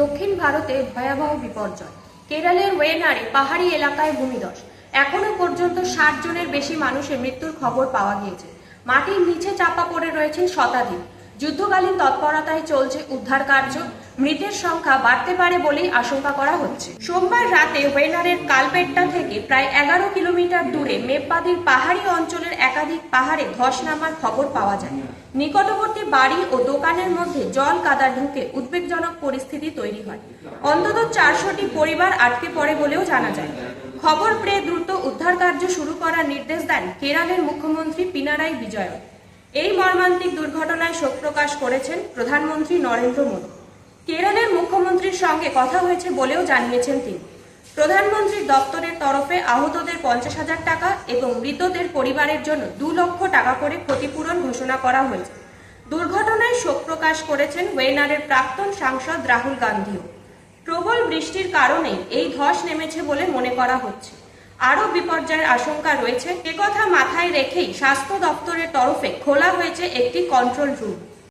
দক্ষিণ ভারতে ভয়াবহ বিপর্যয়। কেরালের ওয়েনারে পাহাড়ি এলাকায় ভূমিধস। এখনও পর্যন্ত ষাট জনের বেশি মানুষের মৃত্যুর খবর পাওয়া গিয়েছে। মাটির নিচে চাপা পড়ে রয়েছেন শতাধিক। যুদ্ধকালীন তৎপরতায় চলছে উদ্ধার কার্য। মৃতের সংখ্যা বাড়তে পারে বলেই আশঙ্কা করা হচ্ছে। সোমবার রাতে ওয়েনারের কালপেট্টা থেকে প্রায় এগারো কিলোমিটার দূরে মেপবাদির পাহাড়ি অঞ্চলের একাধিক পাহাড়ে ধস নামার খবর পাওয়া যায়। নিকটবর্তী বাড়ি ও দোকানের মধ্যে জল কাদা ঢুকে উদ্বেগজনক পরিস্থিতি তৈরি হয়। অন্তত চারশোটি পরিবার আটকে পড়ে বলেও জানা যায়। খবর পেয়ে দ্রুত উদ্ধার কার্য শুরু করার নির্দেশ দেন কেরালের মুখ্যমন্ত্রী পিনারাই বিজয়ন। এই মর্মান্তিক দুর্ঘটনায় শোক প্রকাশ করেছেন প্রধানমন্ত্রী নরেন্দ্র মোদী। কেরলের মুখ্যমন্ত্রীর সঙ্গে কথা হয়েছে বলেও জানিয়েছেন তিনি। প্রধানমন্ত্রীর দপ্তরের তরফে আহতদের পঞ্চাশ হাজার টাকা এবং মৃতদের পরিবারের জন্য দু লক্ষ টাকা করে ক্ষতিপূরণ ঘোষণা করা হয়েছে। দুর্ঘটনায় শোক প্রকাশ করেছেন ওয়েনারের প্রাক্তন সাংসদ রাহুল গান্ধীও। প্রবল বৃষ্টির কারণে এই ধস নেমেছে বলে মনে করা হচ্ছে। আরও বিপর্যয়ের আশঙ্কা রয়েছে। কথা মাথায় রেখেই স্বাস্থ্য দপ্তরের তরফে খোলা হয়েছে একটি কন্ট্রোল রুম